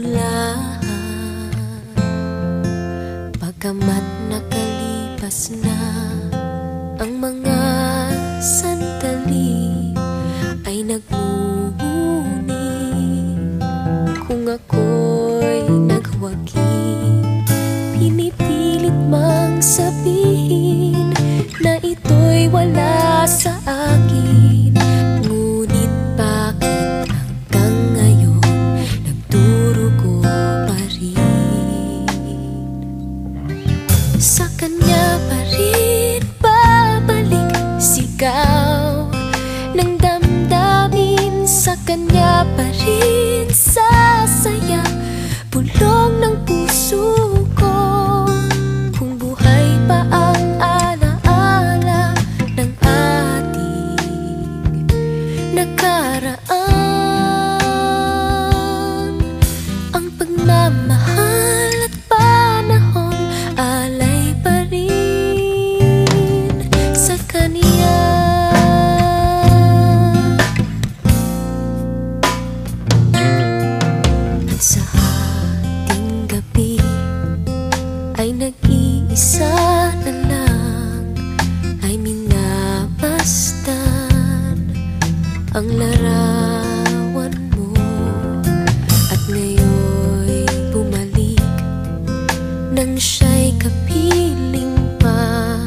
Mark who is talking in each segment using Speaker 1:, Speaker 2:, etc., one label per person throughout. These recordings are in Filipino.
Speaker 1: lahat Pagkamat nakalipas na Ang mga sandali Ay nagmumuni Kung ako'y nag-iisa na lang Ay minabastan ang larawan mo. At ngayon'y bumalik nang siya'y kapiling pa.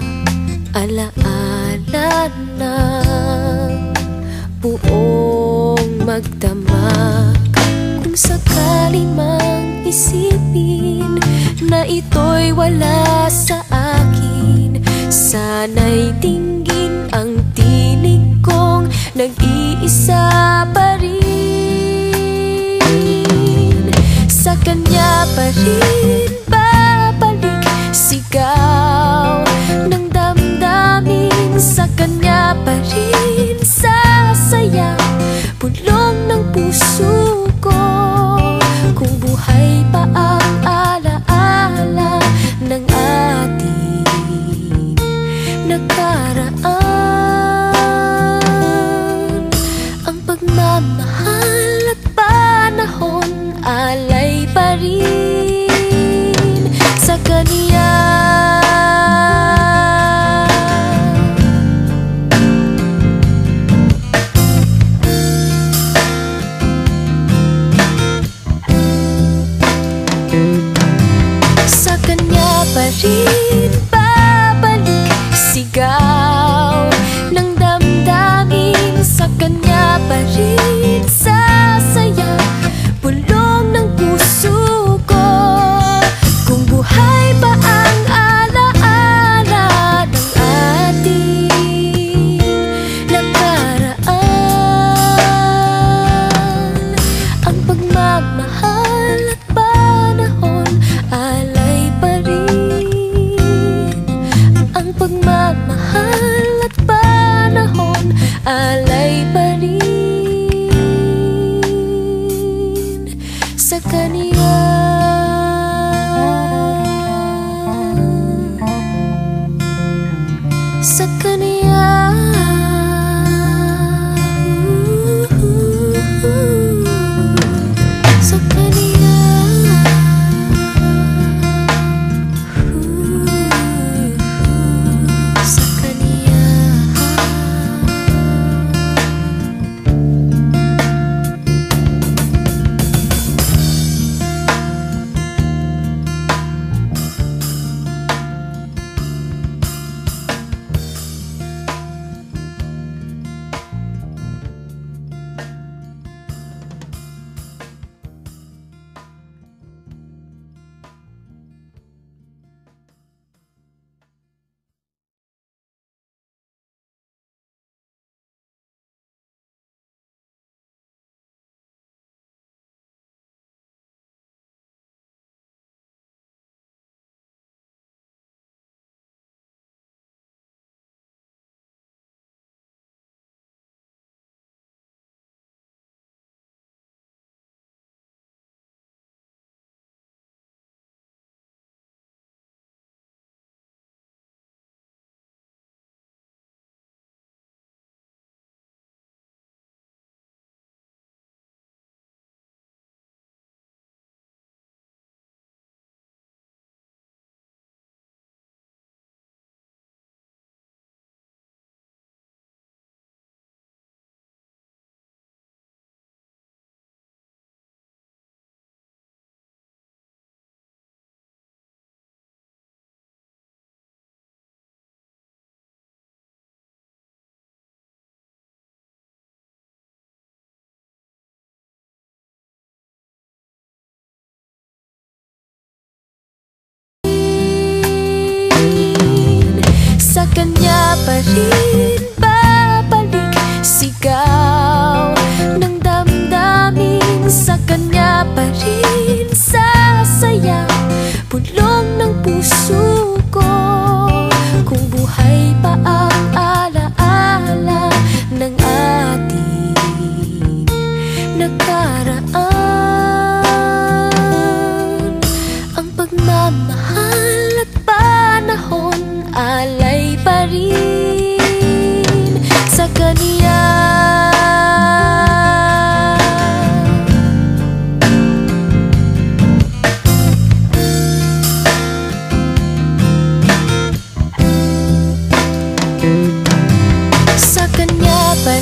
Speaker 1: Alaala ng buong magdamag sakali mang isipin Na ito'y wala sa akin. Sana'y tingin ang tinig kong Nag-iisa pa rin. Sa kanya pa rin babalik Sigaw ng damdamin. Sa kanya pa rin sasaya Bulong ng puso pagmamahal at panahon Alay pa rin sa kaniya. Sa kanya pa rin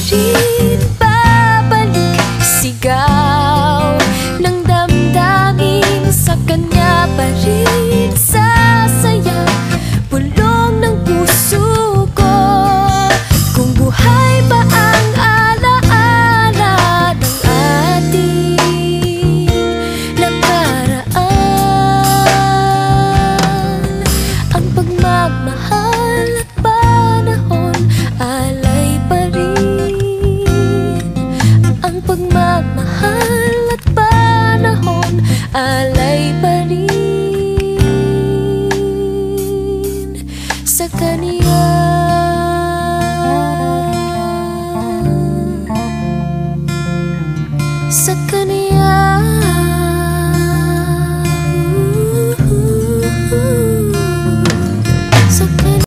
Speaker 1: 记